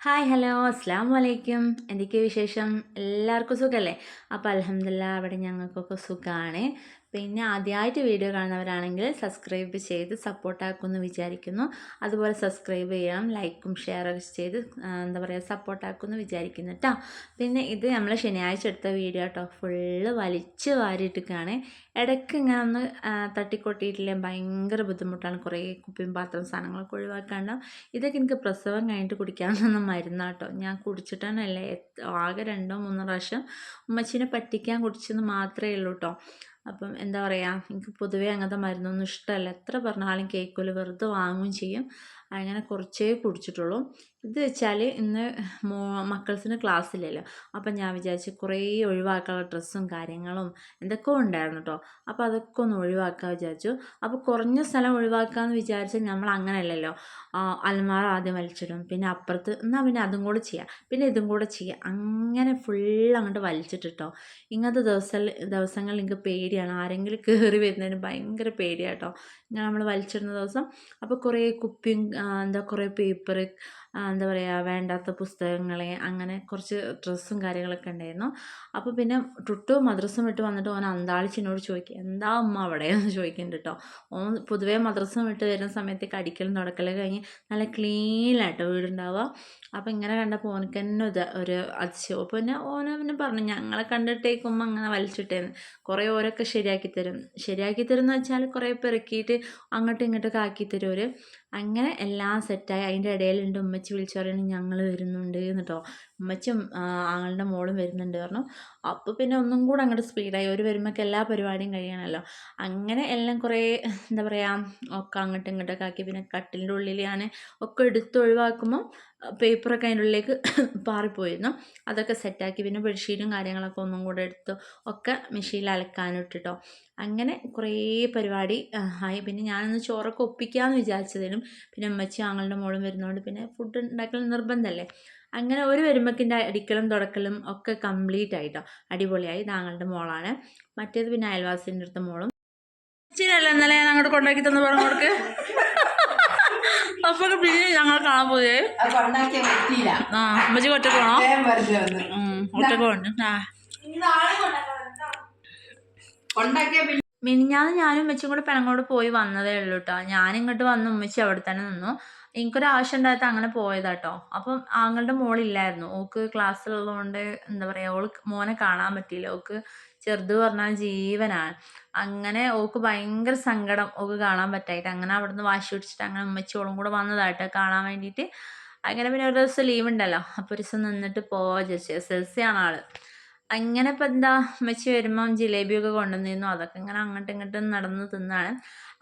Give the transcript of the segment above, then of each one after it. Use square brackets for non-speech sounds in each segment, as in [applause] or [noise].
Hi hello അസ്സാം വലൈക്കും എന്തൊക്കെയാണ് വിശേഷം? എല്ലാവർക്കും സുഖമല്ലേ അപ്പോൾ അലഹമില്ല അവിടെ ഞങ്ങൾക്കൊക്കെ സുഖമാണ് പിന്നെ ആദ്യമായിട്ട് വീഡിയോ കാണുന്നവരാണെങ്കിൽ സബ്സ്ക്രൈബ് ചെയ്ത് സപ്പോർട്ടാക്കുമെന്ന് വിചാരിക്കുന്നു. അതുപോലെ സബ്സ്ക്രൈബ് ചെയ്യാം ലൈക്കും ഷെയറൊക്കെ ചെയ്ത് എന്താ പറയുക സപ്പോർട്ടാക്കുമെന്ന് വിചാരിക്കുന്നു കേട്ടോ പിന്നെ ഇത് നമ്മൾ ശനിയാഴ്ച എടുത്ത വീഡിയോ കേട്ടോ ഫുള്ള് വലിച്ച് വാരിയിട്ടിരിക്കുകയാണ്. ഇടയ്ക്ക് ഇങ്ങനെ ഒന്ന് തട്ടിക്കൊട്ടിയിട്ടില്ലേ? ഭയങ്കര ബുദ്ധിമുട്ടാണ്. കുറേ കുപ്പിയും പാത്രം സാധനങ്ങളൊക്കെ ഒഴിവാക്കാണ്ടാവും. ഇതൊക്കെ എനിക്ക് പ്രസവം കഴിഞ്ഞിട്ട് കുടിക്കാമെന്നൊന്നും മരുന്നാട്ടോ ഞാൻ കുടിച്ചിട്ടാണല്ലേ ആകെ രണ്ടോ മൂന്നോ പ്രാവശ്യം ഉമ്മച്ചിനെ പറ്റിക്കാൻ കുടിച്ചെന്ന് മാത്രമേ ഉള്ളൂ കേട്ടോ അപ്പം എന്താ പറയുക എനിക്ക് പൊതുവേ അങ്ങനത്തെ മരുന്നൊന്നും ഇഷ്ടമല്ല എത്ര പറഞ്ഞാലും കേൾക്കില്ല വെറുതെ വാങ്ങുകയും ചെയ്യും. അങ്ങനെ കുറച്ചേ കുടിച്ചിട്ടുള്ളൂ. ഇത് വെച്ചാൽ ഇന്ന് മോ മക്കൾസിന് ക്ലാസ് ഇല്ലല്ലോ അപ്പം ഞാൻ വിചാരിച്ച് കുറേ ഒഴിവാക്കാനുള്ള ഡ്രസ്സും കാര്യങ്ങളും എന്തൊക്കെ ഉണ്ടായിരുന്നു കേട്ടോ അപ്പോൾ അതൊക്കെ ഒന്ന് ഒഴിവാക്കാൻ വിചാരിച്ചു. അപ്പോൾ കുറഞ്ഞ സ്ഥലം ഒഴിവാക്കാമെന്ന് വിചാരിച്ചാൽ നമ്മൾ അങ്ങനെയല്ലല്ലോ. അൽമാറ ആദ്യം വലിച്ചിടും. പിന്നെ അപ്പുറത്ത് എന്നാൽ പിന്നെ അതും കൂടെ ചെയ്യാം. പിന്നെ ഇതും കൂടെ ചെയ്യാം. അങ്ങനെ ഫുൾ അങ്ങോട്ട് വലിച്ചിട്ടിട്ടോ ഇങ്ങനത്തെ ദിവസം ദിവസങ്ങളിൽ എനിക്ക് പേടിയാണ്. ആരെങ്കിലും കയറി വരുന്നതിന് ഭയങ്കര പേടിയാട്ടോ ഇങ്ങനെ നമ്മൾ വലിച്ചിടുന്ന ദിവസം. അപ്പോൾ കുറേ കുപ്പിയും എന്താ കുറേ പേപ്പർ എന്താ പറയുക വേണ്ടാത്ത പുസ്തകങ്ങളെ അങ്ങനെ കുറച്ച് ഡ്രസ്സും കാര്യങ്ങളൊക്കെ ഉണ്ടായിരുന്നു. അപ്പോൾ പിന്നെ ടുട്ടു മദ്രസം വിട്ട് വന്നിട്ട് ഓൻ അന്താളിച്ചിനോട് ചോദിക്കുക എന്താ അമ്മ അവിടെ? എന്ന് ചോദിക്കുന്നുണ്ട് കേട്ടോ ഓൻ പൊതുവേ മദ്രസം വിട്ട് വരുന്ന സമയത്തേക്ക് അടിക്കലും തുടക്കലും കഴിഞ്ഞ് നല്ല ക്ലീനായിട്ടോ വീടുണ്ടാവുക. അപ്പോൾ ഇങ്ങനെ കണ്ടപ്പോൾ ഓനക്ക് തന്നെ ഇത് ഒരു അതിശയം. അപ്പോൾ പിന്നെ ഓന പിന്നെ പറഞ്ഞു ഞങ്ങളെ കണ്ടിട്ടേക്കുമ്പോൾ അങ്ങനെ വലിച്ചിട്ടേന്ന്. കുറേ ഓരൊക്കെ ശരിയാക്കി തരും. ശരിയാക്കി തരും എന്ന് വെച്ചാൽ കുറേ പെറുക്കിയിട്ട് അങ്ങോട്ടും ഇങ്ങോട്ടൊക്കെ ആക്കി തരും അങ്ങനെ എല്ലാം സെറ്റായി അതിന്റെ ഇടയിലുണ്ട് ഉമ്മച്ചി വിളിച്ചു പറയുന്നത് ഞങ്ങൾ വരുന്നുണ്ട് എന്നിട്ടോ ഉമ്മച്ചും ആങ്ങളുടെ മോളും വരുന്നുണ്ട് പറഞ്ഞു. അപ്പോൾ പിന്നെ ഒന്നും കൂടെ അങ്ങോട്ട് സ്പീഡായി ഒരു വരുമ്പോഴൊക്കെ എല്ലാ പരിപാടിയും കഴിയണമല്ലോ അങ്ങനെ എല്ലാം കുറേ എന്താ പറയുക ഒക്കെ അങ്ങോട്ടും ഇങ്ങോട്ടൊക്കെ ആക്കി. പിന്നെ കട്ടിലിന്റെ ഉള്ളിൽ ഞാൻ ഒക്കെ എടുത്ത് ഒഴിവാക്കുമ്പോൾ പേപ്പറൊക്കെ അതിന്റെ ഉള്ളിലേക്ക് [coughs] പാറിപ്പോയിരുന്നു. അതൊക്കെ സെറ്റാക്കി പിന്നെ ബെഡ്ഷീറ്റും കാര്യങ്ങളൊക്കെ ഒന്നും കൂടെ എടുത്തു ഒക്കെ മെഷീനിൽ അലക്കാനിട്ടിട്ടോ അങ്ങനെ കുറേ പരിപാടി ആയി. പിന്നെ ഞാനൊന്ന് ചോറൊക്കെ ഒപ്പിക്കാമെന്ന് വിചാരിച്ചതിനും പിന്നെ അമ്മച്ചി ആങ്ങളുടെ മോളും വരുന്നതുകൊണ്ട് പിന്നെ ഫുഡ് ഉണ്ടാക്കൽ നിർബന്ധമല്ലേ അങ്ങനെ ഒരു വരുമ്പക്കിന്റെ അടിക്കലും തുടക്കലും ഒക്കെ കംപ്ലീറ്റ് ആയിട്ടോ. അടിപൊളിയായി. താങ്കളുടെ മോളാണ്. മറ്റേത് പിന്നെ അയൽവാസിന്റെ അടുത്ത മോളും ഇച്ചിരിയല്ല ഇന്നലെ ഞാൻ അങ്ങോട്ട് കൊണ്ടാക്കി തന്നു പറഞ്ഞു കൊടുക്ക് അപ്പൊ പിന്നെ ഞങ്ങൾ കാണാൻ പോയേ. ആ അമ്മച്ചി ഒറ്റയ്ക്ക് പോണോ? ഒറ്റയ്ക്ക് പോണ്ട് ആ. മിനിഞ്ഞാന്ന് ഞാനും ഉമ്മച്ചും കൂടെ പെണങ്ങോട് പോയി വന്നതേ ഉള്ളൂ കേട്ടോ ഞാനിങ്ങോട്ട് വന്ന് ഉമ്മച്ചി അവിടെ തന്നെ നിന്നു. എനിക്കൊരാവശ്യം ഉണ്ടായിട്ട് അങ്ങനെ പോയതാട്ടോ. അപ്പം ആങ്ങളുടെ മോളില്ലായിരുന്നു. ഓക്ക് ക്ലാസ്സിലുള്ളതുകൊണ്ട് എന്താ പറയുക ഓൾ മോനെ കാണാൻ പറ്റിയില്ല. ഓക്ക് ചെറുത് പറഞ്ഞാൽ ജീവനാണ്. അങ്ങനെ ഓക്ക് ഭയങ്കര സങ്കടം ഓക്ക് കാണാൻ പറ്റായിട്ട്. അങ്ങനെ അവിടുന്ന് വാശി പിടിച്ചിട്ട് അങ്ങനെ ഉമ്മച്ചോളും കൂടെ വന്നതായിട്ട് കാണാൻ വേണ്ടിയിട്ട്. അങ്ങനെ പിന്നെ ഒരു ദിവസം ലീവ് ഉണ്ടല്ലോ. അപ്പോൾ ഒരു ദിവസം നിന്നിട്ട് പോവാ ചോദിച്ചു എസ് എൽ സി ആണ് ആൾ. അങ്ങനെ ഇപ്പം എന്താ ഉമ്മച്ചി വരുമ്പം ജിലേബിയൊക്കെ കൊണ്ടുവന്നിരുന്നു. അതൊക്കെ ഇങ്ങനെ അങ്ങോട്ടും ഇങ്ങോട്ടും നടന്ന് തിന്നാണ്.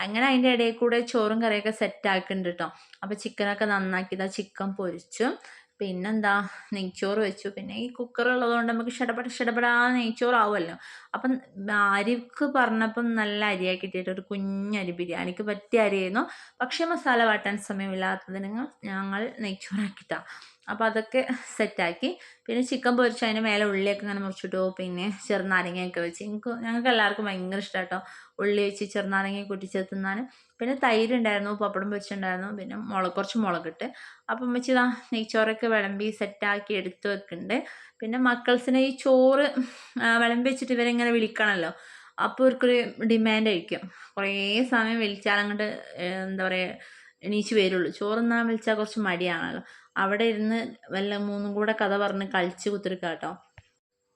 അങ്ങനെ അതിന്റെ ഇടയിൽ കൂടെ ചോറും കറിയൊക്കെ സെറ്റ് ആക്കുന്നുണ്ട് കേട്ടോ അപ്പോൾ ചിക്കനൊക്കെ നന്നാക്കിയതാ ചിക്കൻ പൊരിച്ചു. പിന്നെന്താ നെയ്ച്ചോറ് വെച്ചു. പിന്നെ ഈ കുക്കർ ഉള്ളതുകൊണ്ട് നമുക്ക് ഷടപട ഷടപടാ നെയ്ച്ചോറാവുമല്ലോ അപ്പം അരിക്ക് പറഞ്ഞപ്പം നല്ല അരിയാക്കി കിട്ടിയിട്ട് ഒരു കുഞ്ഞരി ബിരിയാണിക്ക് പറ്റിയ അരിയായിരുന്നു. പക്ഷേ മസാല വാട്ടാൻ സമയമില്ലാത്തതിന് ഞങ്ങൾ നെയ്ച്ചോറാക്കിയിട്ടാണ് അപ്പോൾ അതൊക്കെ സെറ്റാക്കി. പിന്നെ ചിക്കൻ പൊരിച്ച് അതിന് മേലെ ഉള്ളിയൊക്കെ ഇങ്ങനെ മുറിച്ചിട്ടു. പിന്നെ ചെറുനാരങ്ങയൊക്കെ വെച്ച്. എനിക്ക് ഞങ്ങൾക്ക് എല്ലാവർക്കും ഭയങ്കര ഇഷ്ടം കേട്ടോ ഉള്ളി വെച്ച് ചെറുനാരങ്ങ കുട്ടിച്ച് തിന്നാൻ. പിന്നെ തൈര് ഉണ്ടായിരുന്നു പപ്പടം പൊരിച്ചിട്ടുണ്ടായിരുന്നു പിന്നെ മുളക് കുറച്ച് മുളകിട്ട്. അപ്പം വെച്ച് ഇതാ നെയ്ച്ചോറൊക്കെ വിളമ്പി സെറ്റാക്കി എടുത്ത് വെക്കുന്നുണ്ട് പിന്നെ മക്കൾസിനെ ഈ ചോറ് വിളമ്പി വെച്ചിട്ട് ഇവരിങ്ങനെ വിളിക്കണമല്ലോ അപ്പോൾ ഇവർക്കൊരു ഡിമാൻഡ് ആയിരിക്കും. കുറേ സമയം വിളിച്ചാൽ അങ്ങോട്ട് എന്താ പറയുക എണീച്ച് വരുള്ളൂ. ചോറ് ചോറുന്നാൻ വിളിച്ചാൽ കുറച്ച് മടിയാണല്ലോ. അവിടെ ഇരുന്ന് വല്ല മൂന്നും കൂടെ കഥ പറഞ്ഞ് കളിച്ച് കുത്തിരിക്കുക കേട്ടോ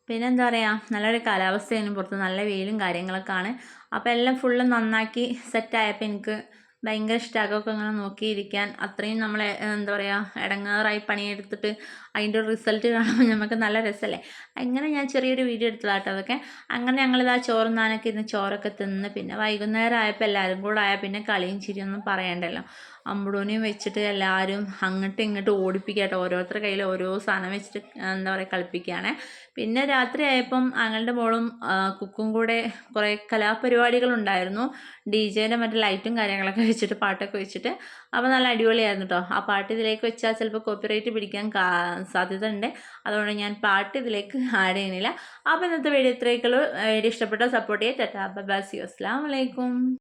പിന്നെ എന്താ പറയുക നല്ലൊരു കാലാവസ്ഥയാണ് പുറത്ത് നല്ല വെയിലും കാര്യങ്ങളൊക്കെ ആണ്. അപ്പോൾ എല്ലാം ഫുള്ള് നന്നാക്കി സെറ്റായപ്പോൾ എനിക്ക് ഭയങ്കര ഇഷ്ടമാകൊക്കെ ഇങ്ങനെ നോക്കിയിരിക്കാൻ. അത്രയും നമ്മൾ എന്താ പറയുക ഇടങ്ങാറായി പണിയെടുത്തിട്ട് അതിന്റെ റിസൾട്ട് കാണുമ്പോൾ നമുക്ക് നല്ല രസമല്ലേ അങ്ങനെ ഞാൻ ചെറിയൊരു വീഡിയോ എടുത്തതാട്ടോ അതൊക്കെ. അങ്ങനെ ഞങ്ങളിതാ ചോറും നാനൊക്കെ ഇരുന്ന് ചോറൊക്കെ തിന്ന് പിന്നെ വൈകുന്നേരം ആയപ്പോൾ എല്ലാവരും കൂടെ ആയാൽ പിന്നെ കളിയും ചിരിയൊന്നും പറയണ്ടല്ലോ. അമ്പടൂനെയും വെച്ചിട്ട് എല്ലാവരും അങ്ങോട്ടും ഇങ്ങോട്ടും ഓടിപ്പിക്കട്ടോ. ഓരോരുത്തരുടെ കയ്യിൽ ഓരോ സാധനം വെച്ചിട്ട് എന്താ പറയുക കളിപ്പിക്കുകയാണ് പിന്നെ രാത്രി ആയപ്പം ഞങ്ങളുടെ മോളും കുക്കും കൂടെ കുറേ കലാപരിപാടികളുണ്ടായിരുന്നു. ഡി ജെന്റെ മറ്റേ ലൈറ്റും കാര്യങ്ങളൊക്കെ വെച്ചിട്ട് പാട്ടൊക്കെ വെച്ചിട്ട്. അപ്പോൾ നല്ല അടിപൊളിയായിരുന്നു കേട്ടോ ആ പാട്ട് ഇതിലേക്ക് വെച്ചാൽ ചിലപ്പോൾ കോപ്പിറൈറ്റ് പിടിക്കാൻ സാധ്യത ഉണ്ട് അതുകൊണ്ട് ഞാൻ പാട്ട് ഇതിലേക്ക് [laughs] ആഡ് ചെയ്യുന്നില്ല. അപ്പോൾ ഇന്നത്തെ വീഡിയോ ഇത്രയൊക്കെ വീഡിയോ ഇഷ്ടപ്പെട്ടാൽ സപ്പോർട്ട് ചെയ്യാം. ടാറ്റാ ബബാസി അസ്സാം വലൈക്കും